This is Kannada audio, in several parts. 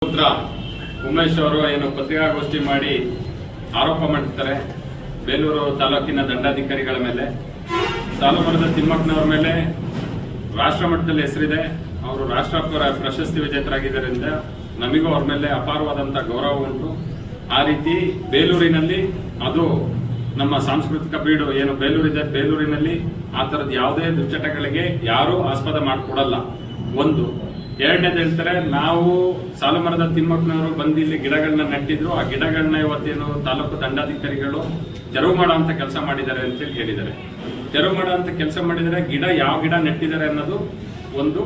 ಪುತ್ರ ಉಮೇಶ್ ಅವರು ಏನು ಪತ್ರಿಕಾಗೋಷ್ಠಿ ಮಾಡಿ ಆರೋಪ ಮಾಡ್ತಾರೆ ಬೇಲೂರು ತಾಲೂಕಿನ ದಂಡಾಧಿಕಾರಿಗಳ ಮೇಲೆ. ಸಾಲುಮರದ ತಿಮ್ಮಕ್ಕನವ್ರ ಮೇಲೆ ರಾಷ್ಟ್ರ ಮಟ್ಟದಲ್ಲಿ ಹೆಸರಿದೆ. ಅವರು ರಾಷ್ಟ್ರ ಪ್ರ- ಪ್ರಶಸ್ತಿ ವಿಜೇತರಾಗಿದ್ದರಿಂದ ನಮಗೂ ಅವ್ರ ಮೇಲೆ ಅಪಾರವಾದಂಥ ಗೌರವ ಉಂಟು. ಆ ರೀತಿ ಬೇಲೂರಿನಲ್ಲಿ ಅದು ನಮ್ಮ ಸಾಂಸ್ಕೃತಿಕ ಬೀಡು ಏನು ಬೇಲೂರಿದೆ, ಬೇಲೂರಿನಲ್ಲಿ ಆ ಥರದ್ದು ಯಾವುದೇ ದುಶ್ಚಟಗಳಿಗೆ ಯಾರೂ ಆಸ್ಪದ ಮಾಡಿಕೊಡಲ್ಲ. ಒಂದು ಎರಡನೇದು ಹೇಳ್ತಾರೆ, ನಾವು ಸಾಲುಮರದ ತಿಮ್ಮಕ್ಕನವರು ಬಂದು ಇಲ್ಲಿ ಗಿಡಗಳನ್ನ ನೆಟ್ಟಿದ್ರು. ಆ ಗಿಡಗಳನ್ನ ಇವತ್ತೇನು ತಾಲೂಕು ದಂಡಾಧಿಕಾರಿಗಳು ತೆರವು ಅಂತ ಕೆಲಸ ಮಾಡಿದ್ದಾರೆ ಅಂತೇಳಿ ಹೇಳಿದ್ದಾರೆ. ತೆರವು ಅಂತ ಕೆಲಸ ಮಾಡಿದರೆ ಗಿಡ ಯಾವ ಗಿಡ ನೆಟ್ಟಿದ್ದಾರೆ ಅನ್ನೋದು ಒಂದು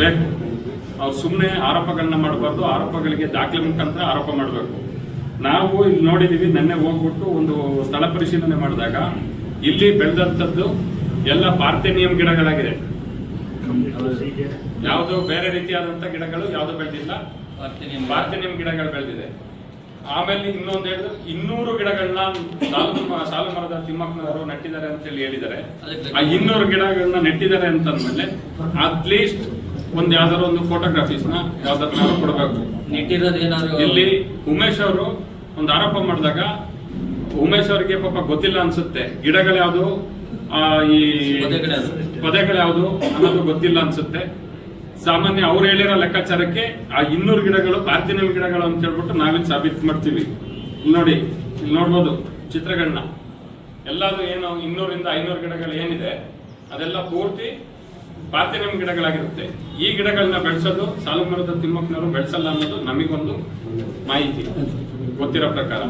ಬೇಕು. ಅವ್ರು ಸುಮ್ಮನೆ ಆರೋಪಗಳನ್ನ ಮಾಡಬಾರ್ದು, ಆರೋಪಗಳಿಗೆ ದಾಖಲೆ ಮುಖಾಂತರ ಆರೋಪ ಮಾಡಬೇಕು. ನಾವು ಇಲ್ಲಿ ನೋಡಿದೀವಿ, ನೆನ್ನೆ ಹೋಗ್ಬಿಟ್ಟು ಒಂದು ಸ್ಥಳ ಪರಿಶೀಲನೆ ಮಾಡಿದಾಗ ಇಲ್ಲಿ ಬೆಳೆದಂಥದ್ದು ಎಲ್ಲ ಪಾರ್ಥೇನಿಯಂ ಗಿಡಗಳಾಗಿದೆ. ಯಾವುದು ಬೇರೆ ರೀತಿಯಾದಂಥ ಗಿಡಗಳು ಯಾವುದು ಬೆಳೆದಿಲ್ಲ. ಪಾರ್ಥೇನಿಯಂ ಗಿಡಗಳು ಬೆಳೆದಿದೆ. ಆಮೇಲೆ ಇನ್ನೊಂದು ಹೇಳಿದ್ರು ಇನ್ನೂರು ಗಿಡಗಳನ್ನ ಸಾಲು ಸಾಲು ಮರದ ತಿಮ್ಮಕ್ಕನವರು ನೆಟ್ಟಿದ್ದಾರೆ ಅಂತ ಹೇಳಿ ಹೇಳಿದ್ದಾರೆ. ಆ ಇನ್ನೂರು ಗಿಡಗಳನ್ನ ನೆಟ್ಟಿದ್ದಾರೆ ಅಂತ ಅಂದ್ಮೇಲೆ ಅಟ್ಲೀಸ್ಟ್ ಒಂದು ಯಾವ್ದಾದ್ರು ಒಂದು ಫೋಟೋಗ್ರಾಫೀಸ್ನ ಯಾವ್ದಾದ್ರು ಕೊಡಬೇಕು. ನೆಟ್ಟಿರೋದೇನಾದ್ರು ಇಲ್ಲಿ ಉಮೇಶ್ ಅವರು ಒಂದು ಆರೋಪ ಮಾಡಿದಾಗ ಉಮೇಶ್ ಅವರಿಗೆ ಪಾಪ ಗೊತ್ತಿಲ್ಲ ಅನ್ಸುತ್ತೆ. ಗಿಡಗಳು ಯಾವುದು? ಈ ಪದಗಳು ಯಾವ್ದು? ಅನ್ನೋದು ಗೊತ್ತಿಲ್ಲ ಅನ್ಸುತ್ತೆ. ಸಾಮಾನ್ಯ ಅವ್ರು ಹೇಳಿರೋ ಲೆಕ್ಕಾಚಾರಕ್ಕೆ ಆ ಇನ್ನೂರು ಗಿಡಗಳು ಪಾರ್ಥಿನಲ್ ಗಿಡಗಳು ಅಂತ ಹೇಳ್ಬಿಟ್ಟು ನಾವಿಲ್ಲಿ ಸಾಬೀತು ಮಾಡ್ತೀವಿ ನೋಡಿ ಇಲ್ಲಿ ನೋಡ್ಬೋದು ಚಿತ್ರಗಳನ್ನ ಎಲ್ಲಾದ್ರು ಏನು ಇನ್ನೂರಿಂದ ಐನೂರು ಗಿಡಗಳು ಏನಿದೆ ಅದೆಲ್ಲ ಪೂರ್ತಿ ಪಾರ್ಥಿನಮ್ ಗಿಡಗಳಾಗಿರುತ್ತೆ. ಈ ಗಿಡಗಳನ್ನ ಬೆಳೆಸೋದು ಸಾಲು ಮರದ ತಿಮ್ಮಕ್ಕನವರು ಬೆಳೆಸಲ್ಲ ಅನ್ನೋದು ನಮಗೊಂದು ಮಾಹಿತಿ. ಗೊತ್ತಿರೋ ಪ್ರಕಾರ.